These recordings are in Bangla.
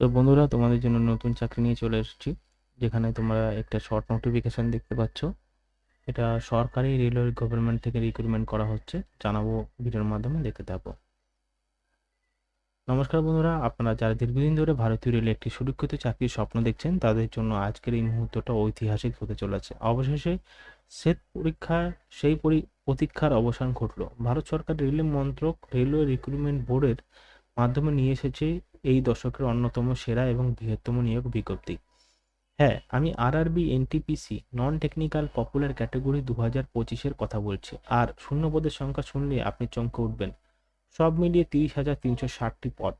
তো বন্ধুরা, তোমাদের জন্য নতুন চাকরি নিয়ে চলে এসেছি, যেখানে তোমরা একটা শর্ট নোটিফিকেশন দেখতে পাচ্ছ। এটা সরকারি রেলওয়ে গভর্নমেন্ট থেকে রিক্রুটমেন্ট করা হচ্ছে। জানাব ভিডিওর মাধ্যমে দেখতে থাকব নমস্কার বন্ধুরা, আপনারা যারা দীর্ঘদিন ধরে ভারতীয় রেলে একটি সুরক্ষিত চাকরির স্বপ্ন দেখছেন, তাদের জন্য আজকের এই মুহূর্তটা ঐতিহাসিক হতে চলেছে। অবশেষে সেট পরীক্ষা সেই পরি, প্রতীক্ষার অবসান ঘটল। ভারত সরকার রেলওয়ে মন্ত্রক রেলওয়ে রিক্রুটমেন্ট বোর্ডের মাধ্যমে নিয়ে এসেছে এই দশকের অন্যতম সেরা এবং বৃহত্তম নিয়োগ বিজ্ঞপ্তি। হ্যাঁ আমি RRB NTPC non technical popular category দু হাজার পঁচিশের কথা বলছি। আর শূন্যপদের সংখ্যা শুনলে আপনি চমকে উঠবেন। সব মিলিয়ে তিরিশ হাজার তিনশো ষাটটি পদ।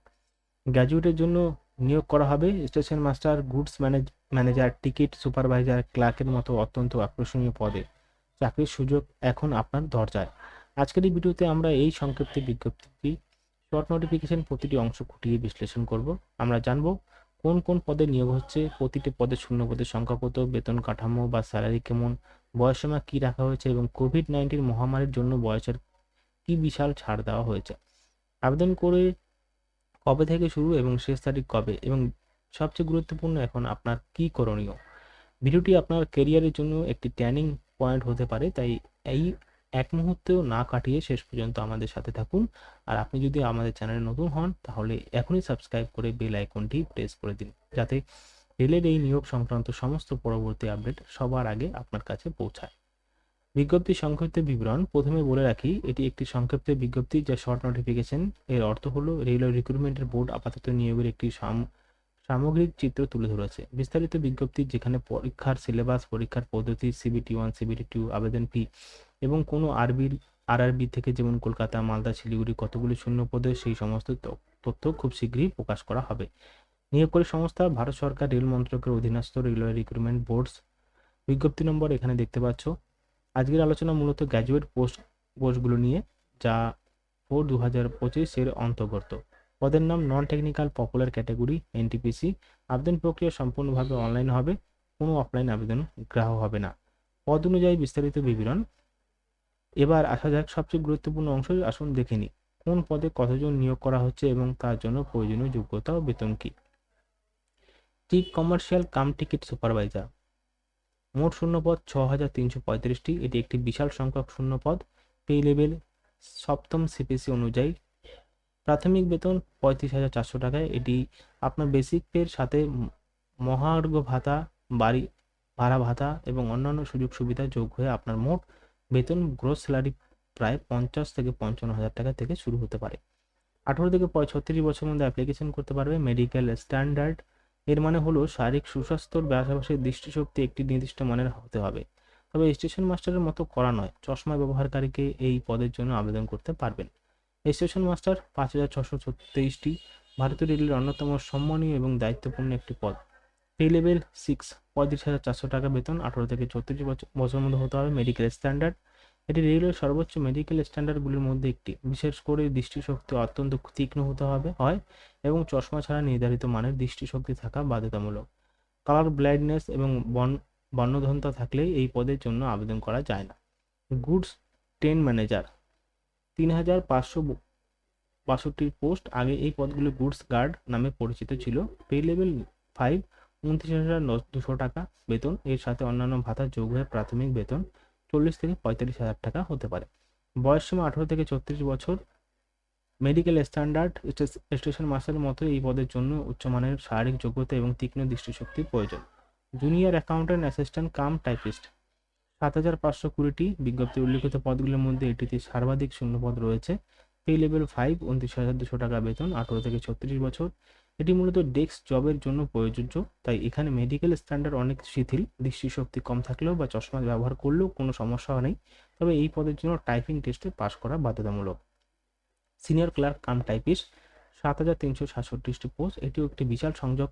গ্র্যাজুয়েটের জন্য নিয়োগ করা হবে station master, goods manage, manager, ticket supervisor, ক্লার্কের মতো অত্যন্ত আকর্ষণীয় পদে। চাকরির সুযোগ এখন আপনার দরজায়। আজকের এই ভিডিওতে আমরা এই সংক্ষিপ্ত বিজ্ঞপ্তিটি শর্ট নোটিফিকেশন প্রতিটি অংশ খুঁটিয়ে বিশ্লেষণ করব। আমরা জানব কোন কোন পদে নিয়োগ হচ্ছে, প্রতিটি পদে শূন্য পদের সংখ্যা কত, বেতন কাঠামো বা স্যালারি কেমন বয়সীমা কী রাখা হয়েছে এবং কোভিড নাইন্টিন মহামারীর জন্য বয়সের কি বিশাল ছাড় দেওয়া হয়েছে। আবেদন করে কবে থেকে শুরু এবং শেষ তারিখ কবে এবং সবচেয়ে গুরুত্বপূর্ণ এখন আপনার কি করণীয়। ভিডিওটি আপনার কেরিয়ারের জন্য একটি ট্যানিং পয়েন্ট হতে পারে, তাই এই এক মুহূর্তেও না কাটিয়ে শেষ পর্যন্ত আমাদের সাথে থাকুন। আর আপনি যদি আমাদের চ্যানেলে নতুন হন, তাহলে এখনই সাবস্ক্রাইব করে বেল আইকনটি প্রেস করে দিন। যাতে রেলের এই নিয়োগ সংক্রান্ত সমস্ত পরবর্তী আপডেট সবার আগে আপনার কাছে পৌঁছায়। বিজ্ঞপ্তি সংক্ষিপ্ত বিবরণ। প্রথমে বলে রাখি, এটি একটি সংক্ষিপ্ত বিজ্ঞপ্তি যা শর্ট নোটিফিকেশন। এর অর্থ হলো রেলওয়ে রিক্রুটমেন্টের বোর্ড আপাতত নিয়োগের একটি সাম- সামগ্রিক চিত্র তুলে ধরেছে। বিস্তারিত বিজ্ঞপ্তি যেখানে পরীক্ষার সিলেবাস, পরীক্ষার পদ্ধতি, সিবিটি ওয়ান, সিবিটি টু, আবেদন ফি এবং কোনো আরবির, আরআরবি থেকে যেমন কলকাতা, মালদা, শিলিগুড়ি কতগুলি শূন্য পদে সেই সমস্ত তথ্য খুব শীঘ্রই প্রকাশ করা হবে। নিয়োগকারী সংস্থা ভারত সরকার রেল মন্ত্রকের অধীনস্থ রেলওয়ে রিক্রুটমেন্ট বোর্ডস বিজ্ঞপ্তি নম্বর এখানে দেখতে পাচ্ছ। আজকের আলোচনা মূলত গ্র্যাজুয়েট পোস্ট, পোস্টগুলো নিয়ে, যা ফোর দু হাজার পঁচিশের অন্তর্গত। পদের নাম non technical popular category, NTPC. আবেদন প্রক্রিয়া সম্পূর্ণভাবে অনলাইন হবে, কোনো অফলাইন আবেদন গ্রাহ্য হবে না। পদ অনুযায়ী বিস্তারিত বিবরণ এবার আসা যাক সবচেয়ে গুরুত্বপূর্ণ অংশ, আসুন দেখে নিই। কোন পদে কতজন নিয়োগ করা হচ্ছে এবং তার জন্য প্রয়োজনীয় যোগ্যতা ও বেতন কী? Chief commercial cum ticket supervisor. মোট শূন্যপদ ছ হাজার তিনশো পঁয়ত্রিশটি। এটি একটি বিশাল সংখ্যক শূন্যপদ। পে লেভেল সপ্তম সিপিসি অনুযায়ী। প্রাথমিক বেতন পঁয়ত্রিশ হাজার চারশো টাকায়। এটি আপনার বেসিক পের সাথে মহার্ঘ ভাতা, বাড়ি, ভাড়া ভাতা এবং অন্যান্য সুযোগ সুবিধা যোগ হয়ে আপনার মোট বেতন গ্রোস স্যালারি প্রায় পঞ্চাশ থেকে পঞ্চান্ন হাজার টাকা থেকে শুরু হতে পারে। আঠারো থেকে ছত্রিশ বছরের মধ্যে অ্যাপ্লিকেশন করতে পারবে মেডিকেল স্ট্যান্ডার্ড এর মানে হলো শারীরিক সুস্বাস্থ্যর পাশাপাশি দৃষ্টিশক্তি একটি নির্দিষ্ট মানের হতে হবে। তবে স্টেশন মাস্টারের মতো করা নয়, চশমা ব্যবহারকারীকে এই পদের জন্য আবেদন করতে পারবেন। স্টেশন মাস্টার পাঁচ হাজার ছশো তেইশটি ভারতীয় রেলের অন্যতম সম্মানীয় এবং দায়িত্বপূর্ণ একটি পদ। পে লেভেল সিক্স পঁয়ত্রিশ হাজার চারশো টাকা বেতন, আঠারো থেকে চৌত্রিশ বছর মধ্যে হতে হবে মেডিকেল স্ট্যান্ডার্ড এটি রেলওয়ের সর্বোচ্চ মেডিকেল স্ট্যান্ডার্ডগুলির মধ্যে একটি। বিশেষ করে দৃষ্টিশক্তি অত্যন্ত তীক্ষ্ণ হতে হবে, হয়, এবং চশমা ছাড়া নির্ধারিত মানের দৃষ্টিশক্তি থাকা বাধ্যতামূলক। কালার ব্লাইন্ডনেস এবং বন বর্ণধনতা থাকলে এই পদের জন্য আবেদন করা যায় না। গুডস ট্রেন ম্যানেজার তিন হাজার পাঁচশো বাষট্টির পোস্ট আগে এই পদগুলো গুডস গার্ড নামে পরিচিত ছিল। পে লেভেল ফাইভ উনত্রিশ হাজার দুশো টাকা বেতন। এর সাথে অন্যান্য ভাতা যোগ হয়ে প্রাথমিক বেতন চল্লিশ থেকে পঁয়তাল্লিশ হাজার টাকা হতে পারে। বয়স সীমা আঠারো থেকে ছত্রিশ বছর। মেডিকেল স্ট্যান্ডার্ড স্টেশন মাস্টারের মতো এই পদের জন্য উচ্চমানের শারীরিক যোগ্যতা এবং তীক্ষ্ণ দৃষ্টিশক্তির প্রয়োজন। Junior accountant assistant cum typist. সাত হাজার পাঁচশো কুড়িটি বিজ্ঞপ্তি উল্লিখিত পদগুলির মধ্যে এটিতে সর্বাধিক শূন্যপদ রয়েছে। পে লেভেল ফাইভ, উনত্রিশ হাজার দুশো টাকা বেতন, আঠারো থেকে ছত্রিশ বছর। এটি মূলত ডেস্ক জবের জন্য প্রযোজ্য, তাই এখানে মেডিকেল স্ট্যান্ডার্ড অনেক শিথিল। দৃষ্টিশক্তি কম থাকলেও বা চশমা ব্যবহার করলেও কোনো সমস্যা নেই। তবে এই পদের জন্য টাইপিং টেস্টে পাশ করা বাধ্যতামূলক। সিনিয়র ক্লার্ক কাম টাইপিস্ট সাত হাজার তিনশো সাতষট্টিটি পোস্ট এটিও একটি বিশাল সংযোগ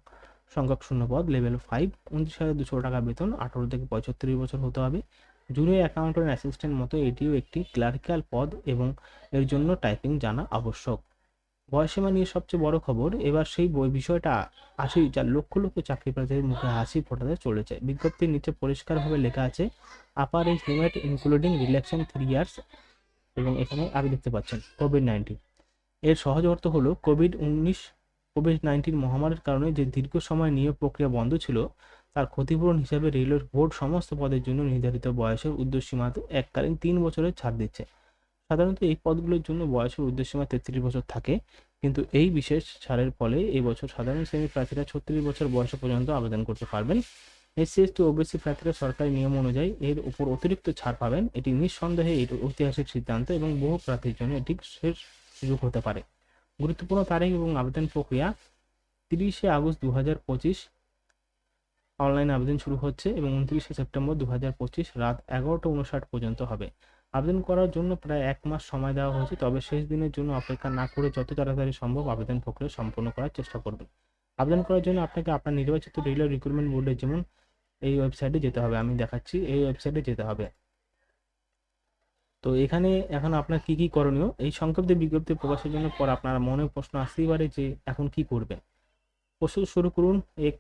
সংখ্যক শূন্যপদ লেভেল ফাইভ উনত্রিশ হাজার দুশো টাকা বেতন, আঠারো থেকে পঁয়ষট্টি বছর হতে হবে। জুনিয়র অ্যাকাউন্টেন্ট অ্যাসিস্ট্যান্ট মতো এটিও একটি ক্লারিক্যাল পদ এবং এর জন্য টাইপিং জানা আবশ্যক। বয়সীমা নিয়ে সবচেয়ে বড় খবর, এবার সেই বই বিষয়টা আসি যা লক্ষ লক্ষ চাকরি প্রার্থীদের মুখে হাসি ফোটাতে চলেছে। বিজ্ঞপ্তির নিচে পরিষ্কারভাবে লেখা আছে upper age limit including relaxation three years এবং এখানে আগে দেখতে পাচ্ছেন কোভিড নাইন্টিন এর সহজ অর্থ হলো কোভিড উনিশ কোভিড নাইন্টিন মহামারীর কারণে যে দীর্ঘ সময় নিয়োগ প্রক্রিয়া বন্ধ ছিল, তার ক্ষতিপূরণ হিসেবে রেলওয়ের বোর্ড সমস্ত পদের জন্য নির্ধারিত বয়সের উর্ধ্বসীমাতে এককালীন তিন বছরের ছাড় দিচ্ছে। সাধারণত এই পদগুলোর জন্য বয়সের উর্ধ্বসীমা তেত্রিশ বছর থাকে। কিন্তু এই বিশেষ ছাড়ের ফলে এই বছর সাধারণ শ্রেণির প্রার্থীরা ছত্রিশ বছর বয়স পর্যন্ত আবেদন করতে পারবেন। এসসি এসটি ওবিসি প্রার্থীরা সরকারি নিয়ম অনুযায়ী এর উপর অতিরিক্ত ছাড় পাবেন। এটি নিঃসন্দেহে এটি ঐতিহাসিক সিদ্ধান্ত এবং বহু প্রার্থীর জন্য এটি শেষ সুযোগ হতে পারে। গুরুত্বপূর্ণ তারিখ এবং আবেদন প্রক্রিয়া, তিরিশে আগস্ট দু হাজার পঁচিশ অনলাইন আবেদন শুরু হচ্ছে এবং উনত্রিশে সেপ্টেম্বর দু হাজার পঁচিশ রাত এগারোটা উনষাট পর্যন্ত হবে। আবেদন করার জন্য প্রায় এক মাস সময় দেওয়া হয়েছে। তবে শেষ দিনের জন্য অপেক্ষা না করে যত তাড়াতাড়ি সম্ভব আবেদন প্রক্রিয়া সম্পন্ন করার চেষ্টা করবেন। আবেদন করার জন্য আপনাকে আপনার নির্বাচিত রেলওয়ে রিক্রুটমেন্ট বোর্ডের যেমন এই ওয়েবসাইটে যেতে হবে। আমি দেখাচ্ছি, এই ওয়েবসাইটে যেতে হবে। তো এখানে এখন আপনার কি কি করণীয়? এই সংক্ষিপ্ত বিজ্ঞপ্তি প্রকাশের জন্য পর আপনার মনে প্রশ্ন আসতেই পারে যে এখন কি করবেন। প্রস্তুত শুরু করুন, এক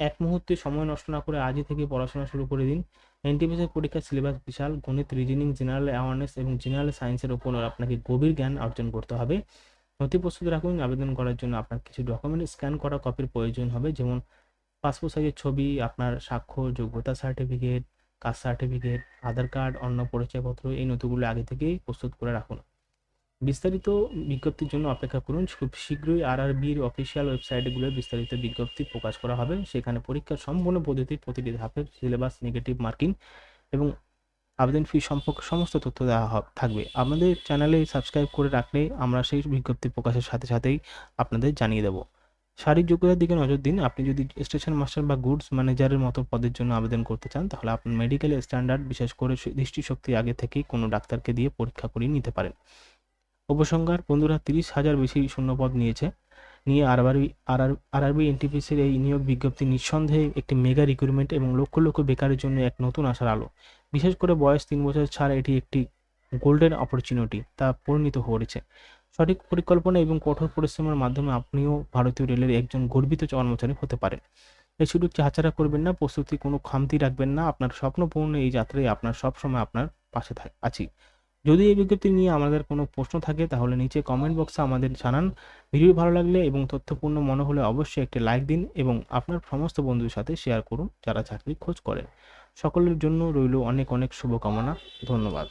এক মুহূর্তে সময় নষ্ট না করে আজই থেকে পড়াশোনা শুরু করে দিন। এনটিপিসি পরীক্ষার সিলেবাস বিশাল, গণিত রিজনিং জেনারেল অ্যাওয়ারনেস এবং জেনারেল সায়েন্সের উপর আপনাকে গভীর জ্ঞান অর্জন করতে হবে। নথি প্রস্তুত রাখুন, আবেদন করার জন্য আপনার কিছু ডকুমেন্ট স্ক্যান করা কপির প্রয়োজন হবে, যেমন পাসপোর্ট সাইজের ছবি, আপনার স্বাক্ষর যোগ্যতা certificate caste certificate Aadhaar card অন্য পরিচয়পত্র, এই নথিগুলো আগে থেকেই প্রস্তুত করে রাখুন। বিস্তারিত বিজ্ঞপ্তির জন্য অপেক্ষা করুন। খুব শীঘ্রই আর আরআরবির অফিসিয়াল ওয়েবসাইটগুলোয় বিস্তারিত বিজ্ঞপ্তি প্রকাশ করা হবে। সেখানে পরীক্ষার সম্পূর্ণ পদ্ধতির প্রতিটি ধাপের সিলেবাস নেগেটিভ মার্কিং এবং আবেদন ফি সম্পর্কে সমস্ত তথ্য দেওয়া থাকবে। আমাদের চ্যানেলে সাবস্ক্রাইব করে রাখলে আমরা সেই বিজ্ঞপ্তি প্রকাশের সাথে সাথেই আপনাদের জানিয়ে দেবো। শারীরিক যোগ্যতার দিকে নজর দিন। আপনি যদি স্টেশন মাস্টার বা গুডস ম্যানেজারের মতো পদের জন্য আবেদন করতে চান, তাহলে আপনার মেডিকেল স্ট্যান্ডার্ড বিশেষ করে দৃষ্টিশক্তি আগে থেকেই কোনো ডাক্তারকে দিয়ে পরীক্ষা করিয়ে নিতে পারেন। উপসংহার বন্ধুরা তিরিশ হাজার বেশি শূন্যপদ নিয়েছে। নিয়ে আরআরবি আরআর আরআরবি এনটিপিসির এই নিয়োগ বিজ্ঞপ্তি নিঃসন্দেহে একটি মেগা রিক্রুটমেন্ট এবং লক্ষ লক্ষ বেকারের জন্য এক নতুন আশার আলো। বিশেষ করে বয়স তিন বছর ছাড়া এটি একটি গোল্ডেন অপরচুনিটি তা পরিণত হয়েছে। সঠিক পরিকল্পনা এবং কঠোর পরিশ্রমের মাধ্যমে আপনিও ভারতীয় রেলের একজন গর্বিত কর্মচারী হতে পারেন। এই সুযোগটি হাতছাড়া করবেন না, প্রস্তুতি কোনো খামতি রাখবেন না, আপনার স্বপ্নপূর্ণ এই যাত্রায় আপনার সবসময় আপনার পাশে আছি। যদি এই বিজ্ঞপ্তি নিয়ে আমাদের কোনো প্রশ্ন থাকে, তাহলে নিচে কমেন্ট বক্সে আমাদের জানান। ভিডিও ভালো লাগলে এবং তথ্যপূর্ণ মনে হলে অবশ্যই একটি লাইক দিন এবং আপনার সমস্ত বন্ধুদের সাথে শেয়ার করুন যারা চাকরি খোঁজ করে সকলের জন্য রইল অনেক অনেক শুভকামনা। ধন্যবাদ।